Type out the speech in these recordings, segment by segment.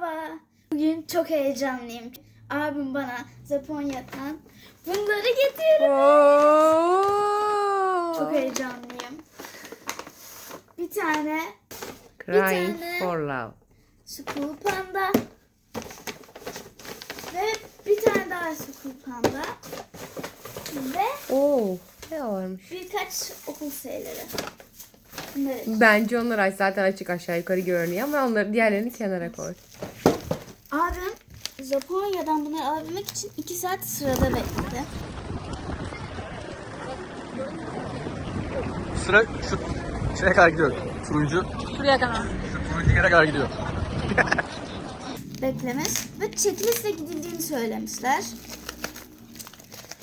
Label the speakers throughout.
Speaker 1: Merhaba. Bugün çok heyecanlıyım. Abim bana Japonya'dan bunları getirdi. Çok heyecanlıyım. Bir tane
Speaker 2: Crying
Speaker 1: tane-
Speaker 2: for love.
Speaker 1: School Panda ve bir tane daha School Panda ve
Speaker 2: Oo, ne varmış?
Speaker 1: birkaç okul şeyleri. Bunları.
Speaker 2: Bence onlar aç zaten açık aşağı yukarı görünüyor ama onları diğerlerini kenara koy.
Speaker 1: Abim Japonya'dan bunları alabilmek için 2 saat sırada bekledi.
Speaker 3: Sıra şu şeye kadar gidiyor. Turuncu.
Speaker 1: Buraya kadar.
Speaker 3: Şu turuncu yere kadar gidiyor.
Speaker 1: beklemiş ve çekilistle gidildiğini söylemişler.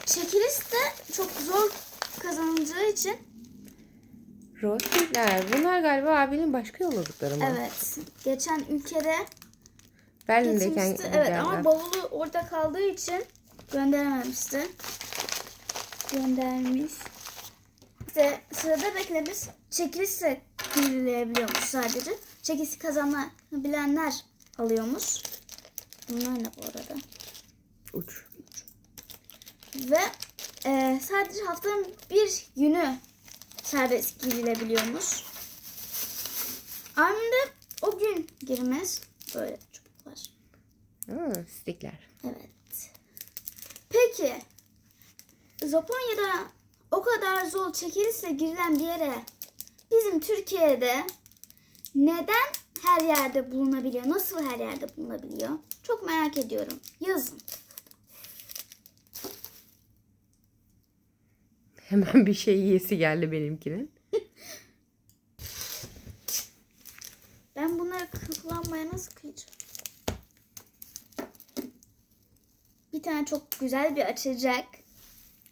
Speaker 1: Çekiliş de çok zor kazanılacağı için
Speaker 2: Rostikler. Bunlar galiba abinin başka yolladıkları mı?
Speaker 1: evet geçen ülkede
Speaker 2: Berlin'deyken.
Speaker 1: Evet ama bavulu orada kaldığı için gönderememişti. Göndermiş. İşte sırada beklemiş. Çekilişle girilebiliyormuş sadece. Çekilişi kazanabilenler alıyormuş. Bunlar ne bu arada?
Speaker 2: Uç.
Speaker 1: Ve e, sadece haftanın bir günü serbest girilebiliyormuş. Abim de o gün girmez. Böyle.
Speaker 2: Ha, stikler.
Speaker 1: Evet. Peki Japonya'da o kadar zor çekilişle girilen bir yere bizim Türkiye'de neden her yerde bulunabiliyor? Nasıl her yerde bulunabiliyor? Çok merak ediyorum. Yazın.
Speaker 2: Hemen bir şey yiyesi geldi benimkinin.
Speaker 1: Ben bunları kullanmaya nasıl kıyacağım? Tane çok güzel bir açacak.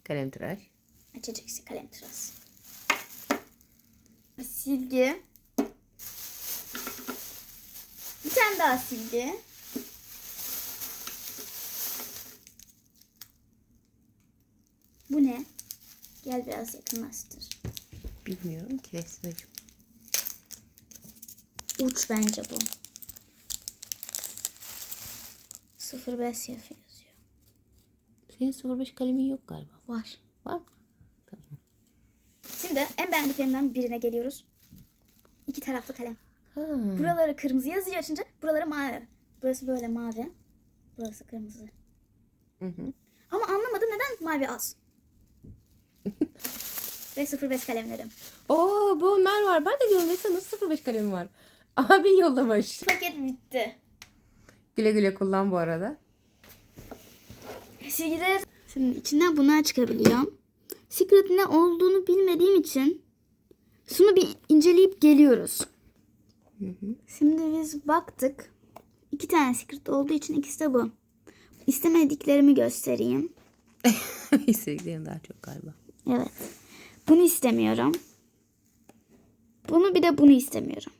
Speaker 2: Kalem tıraş.
Speaker 1: Açacak işte kalem tıras. Silgi. Bir tane daha silgi. Bu ne? Gel biraz yakınlaştır.
Speaker 2: Bilmiyorum ki Esmeciğim.
Speaker 1: Uç bence bu. 05 yazıyor.
Speaker 2: Senin 05 kalemin yok galiba.
Speaker 1: Var.
Speaker 2: Var mı? Tamam.
Speaker 1: Şimdi en beğendiklerimden birine geliyoruz. İki taraflı kalem.
Speaker 2: Ha.
Speaker 1: Buraları kırmızı yazıyor açınca buraları mavi. Burası böyle mavi. Burası kırmızı.
Speaker 2: Hı hı.
Speaker 1: Ama anlamadım neden mavi az. Ve 05 kalemlerim.
Speaker 2: Oo bunlar var. Ben de diyorum mesela nasıl 05 kalemim var. Abin yollamış.
Speaker 1: Paket bitti.
Speaker 2: Güle güle kullan bu arada.
Speaker 1: Silgiler. Şimdi içinden bunlar çıkabiliyor. Secret ne olduğunu bilmediğim için şunu bir inceleyip geliyoruz. Şimdi biz baktık. İki tane secret olduğu için ikisi de bu. İstemediklerimi göstereyim.
Speaker 2: İstediklerin daha çok galiba.
Speaker 1: Evet. Bunu istemiyorum. Bunu bir de bunu istemiyorum.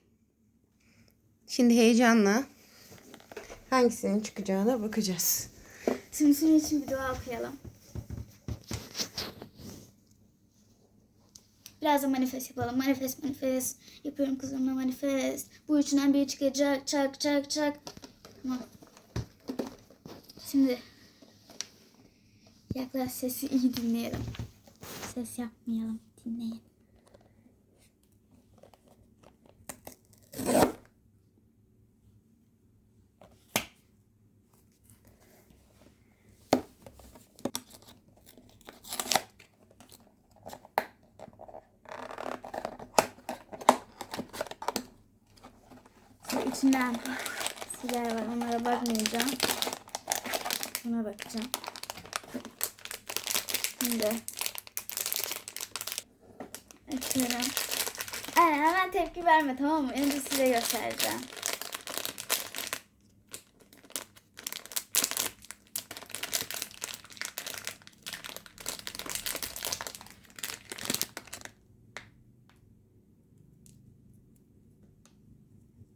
Speaker 2: Şimdi heyecanla hangisinin çıkacağına bakacağız.
Speaker 1: Senin için bir dua okuyalım. Biraz da manifest yapalım. Manifest manifest. Yapıyorum kızımla manifest. Bu üçünden biri çıkacak. Çak çak çak. Tamam. Şimdi yaklaş sesi iyi dinleyelim. Ses yapmayalım. Dinleyin. İçinden siler var. Onlara bakmayacağım. Buna bakacağım. Şimdi açıyorum. Aynen hemen tepki verme tamam mı? Önce size göstereceğim.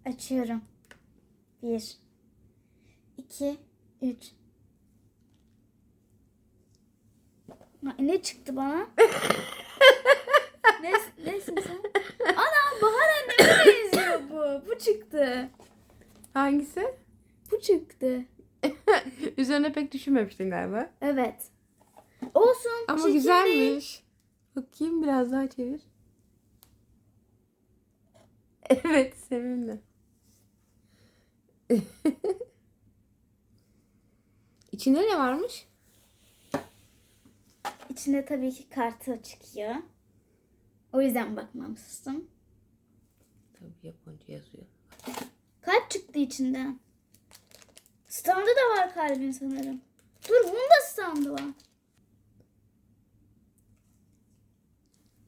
Speaker 1: Açıyorum. Bir, iki, üç. Ne çıktı bana? ne, nesin sen? Ana Bahar anneme benziyor bu. Bu çıktı.
Speaker 2: Hangisi?
Speaker 1: Bu çıktı.
Speaker 2: Üzerine pek düşünmemiştin galiba.
Speaker 1: Evet. Olsun.
Speaker 2: Ama
Speaker 1: çirkin değil.
Speaker 2: güzelmiş. Bakayım biraz daha çevir. Evet sevimli. İçinde ne varmış?
Speaker 1: İçinde tabii ki kartı çıkıyor. O yüzden bakmamıştım.
Speaker 2: Tabii Japonca yazıyor.
Speaker 1: Kalp çıktı içinden. Standı da var kalbin sanırım. Dur bunun da standı var.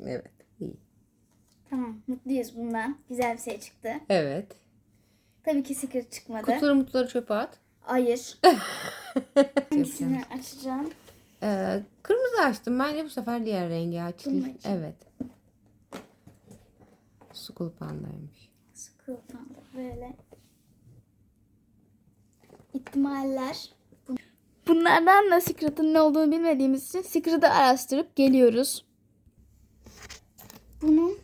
Speaker 2: Evet. iyi.
Speaker 1: Tamam mutluyuz bundan. Güzel bir şey çıktı.
Speaker 2: Evet.
Speaker 1: Tabii ki secret çıkmadı.
Speaker 2: Kutuları mutluları çöpe at.
Speaker 1: Hayır. Hangisini açacağım?
Speaker 2: Ee, kırmızı açtım. Bence bu sefer diğer rengi
Speaker 1: açayım?
Speaker 2: Evet. School pandaymış.
Speaker 1: School Panda böyle. İhtimaller. Bunlardan da Secret'ın ne olduğunu bilmediğimiz için Secret'ı araştırıp geliyoruz. Bunun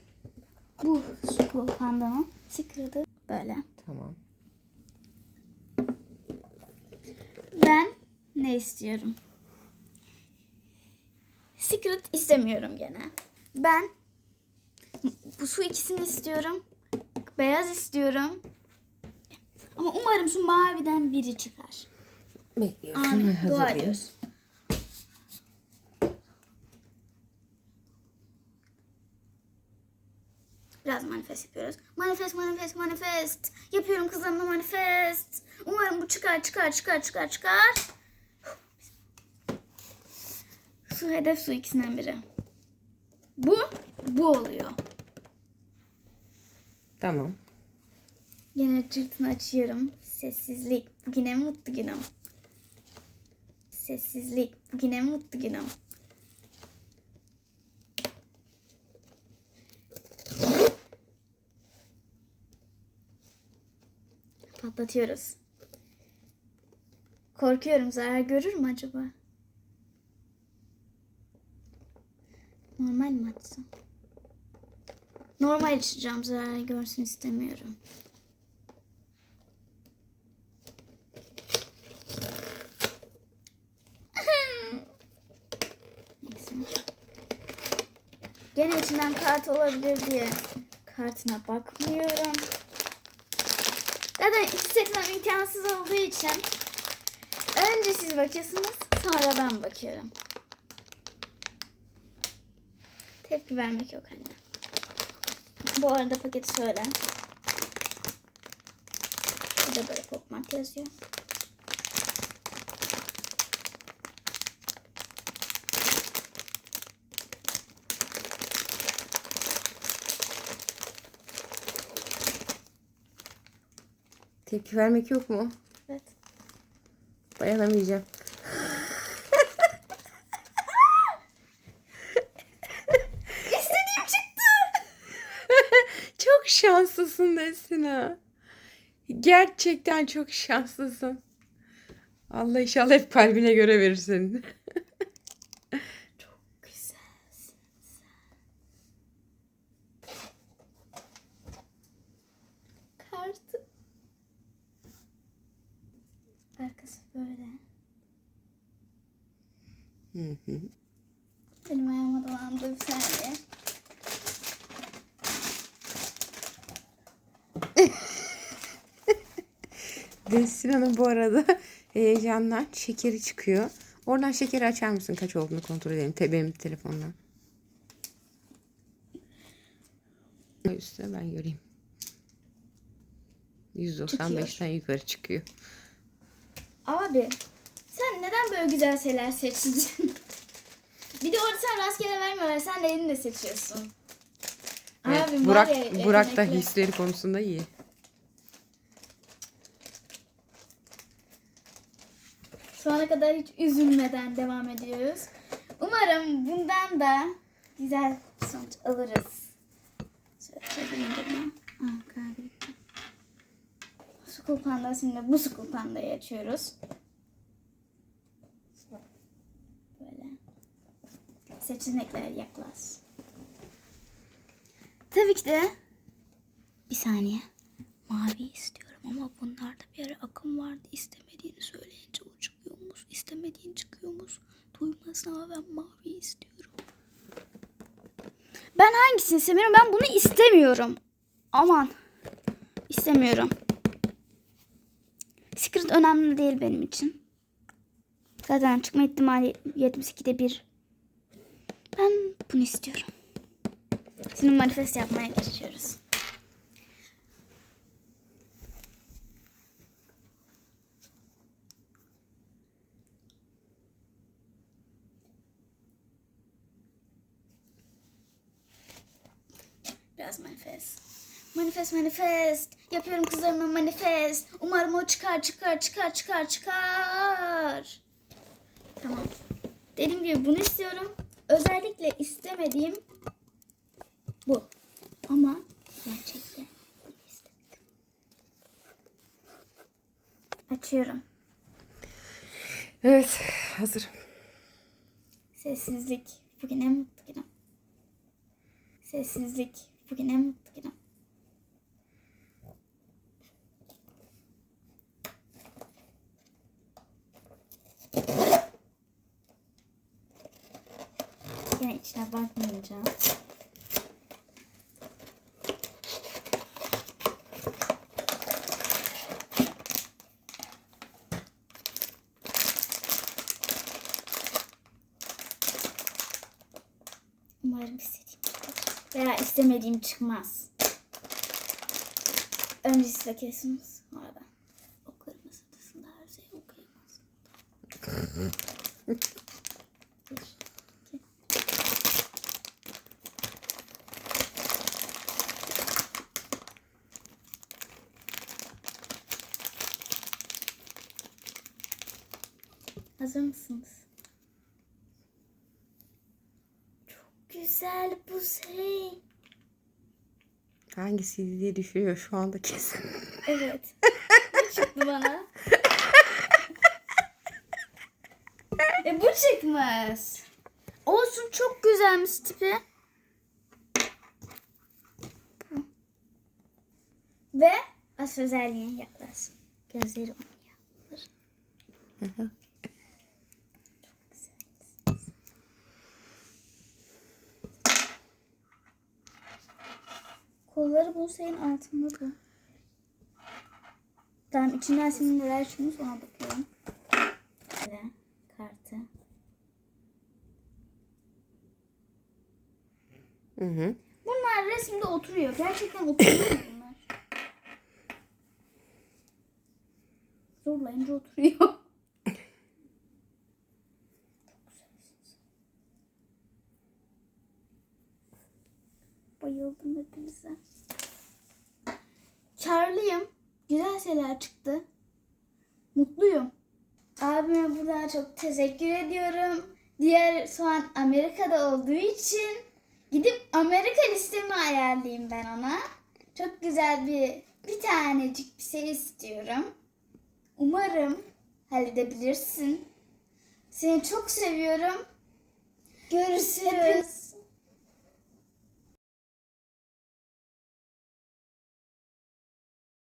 Speaker 1: bu School Panda'nın Secret'ı böyle.
Speaker 2: Tamam.
Speaker 1: Ben ne istiyorum? Secret istemiyorum gene. Ben bu su ikisini istiyorum. Beyaz istiyorum. Ama umarım şu maviden biri çıkar.
Speaker 2: Bekliyorsun
Speaker 1: Amin.
Speaker 2: ve
Speaker 1: Dua ediyoruz. Biraz manifest yapıyoruz. Manifest, manifest, manifest. Yapıyorum kızlarımla manifest. Umarım bu çıkar, çıkar, çıkar, çıkar, çıkar. Su hedef su ikisinden biri. Bu, bu oluyor.
Speaker 2: Tamam.
Speaker 1: Yine cırtını açıyorum. Sessizlik. En mutlu günüm. Sessizlik. En mutlu günüm. Patlatıyoruz. Korkuyorum zarar görür mü acaba? Normal mi açsam? Normal içeceğim zarar görsün istemiyorum. Neyse. Gene içinden kart olabilir diye kartına bakmıyorum. Zaten iki seçmem imkansız olduğu için önce siz bakıyorsunuz sonra ben bakıyorum. Tepki vermek yok anne. Bu arada paketi şöyle. Burada böyle popmark yazıyor.
Speaker 2: Tepki vermek yok mu?
Speaker 1: Evet.
Speaker 2: Dayanamayacağım.
Speaker 1: İstediğim çıktı.
Speaker 2: Çok şanslısın Nesina. Gerçekten çok şanslısın. Allah inşallah hep kalbine göre verirsin.
Speaker 1: Güzelsin Kartı. Arkası böyle.
Speaker 2: Hı hı.
Speaker 1: Benim ayağıma dolandı bir saniye.
Speaker 2: Destina'nın bu arada heyecandan şekeri çıkıyor. Oradan şekeri açar mısın? Kaç olduğunu kontrol edelim. Te benim telefondan. Üstüne ben göreyim. 195'ten yukarı çıkıyor.
Speaker 1: Abi sen neden böyle güzel şeyler seçeceksin? bir de orada sen rastgele vermiyorlar. Sen de elini de seçiyorsun.
Speaker 2: Evet,
Speaker 1: var
Speaker 2: Burak, Burak da hisleri konusunda iyi.
Speaker 1: Şu ana kadar hiç üzülmeden devam ediyoruz. Umarım bundan da güzel sonuç alırız. School Panda şimdi bu School Panda'yı açıyoruz. Böyle. Seçenekler yaklaş. Tabii ki de bir saniye. Mavi istiyorum ama bunlarda bir ara akım var diye olmasın ama ben mavi istiyorum. Ben hangisini istemiyorum? Ben bunu istemiyorum. Aman. İstemiyorum. Secret önemli değil benim için. Zaten çıkma ihtimali 72'de 1. Ben bunu istiyorum. Şimdi manifest yapmaya geçiyoruz. Biraz manifest. Manifest manifest. Yapıyorum kızlarıma manifest. Umarım o çıkar çıkar çıkar çıkar çıkar. Tamam. Dediğim gibi bunu istiyorum. Özellikle istemediğim bu. Ama gerçekten bunu istemedim. Açıyorum.
Speaker 2: Evet hazırım.
Speaker 1: Sessizlik. Bugün en mutlu günüm. Sessizlik. Bugün en mutlu günüm. İçine bakmayacağım. Umarım istediğim. Veya istemediğim çıkmaz. Önce siz bakıyorsunuz. Sonra ben. O kırmızı dışında her şeyi okuyamaz. Bir, iki. Hazır mısınız? Güzel bu şey.
Speaker 2: Hangisi diye düşünüyor şu anda kesin.
Speaker 1: Evet. bu çıktı bana. e bu çıkmaz. Olsun çok güzelmiş tipi. Ve as özelliğine yaklaşsın. Gözleri onu yapılır. Kolları bu şeyin altında bu. Tamam içinden şimdi neler çıkmış ona bakıyorum. Böyle kartı.
Speaker 2: Hı hı.
Speaker 1: Bunlar resimde oturuyor. Gerçekten oturuyor bunlar? Zorlayınca oturuyor. Hepinize. Karlıyım. Güzel şeyler çıktı. Mutluyum. Abime buradan çok teşekkür ediyorum. Diğer soğan Amerika'da olduğu için gidip Amerika listemi ayarlayayım ben ona. Çok güzel bir bir tanecik bir şey istiyorum. Umarım halledebilirsin. Seni çok seviyorum. Görüşürüz.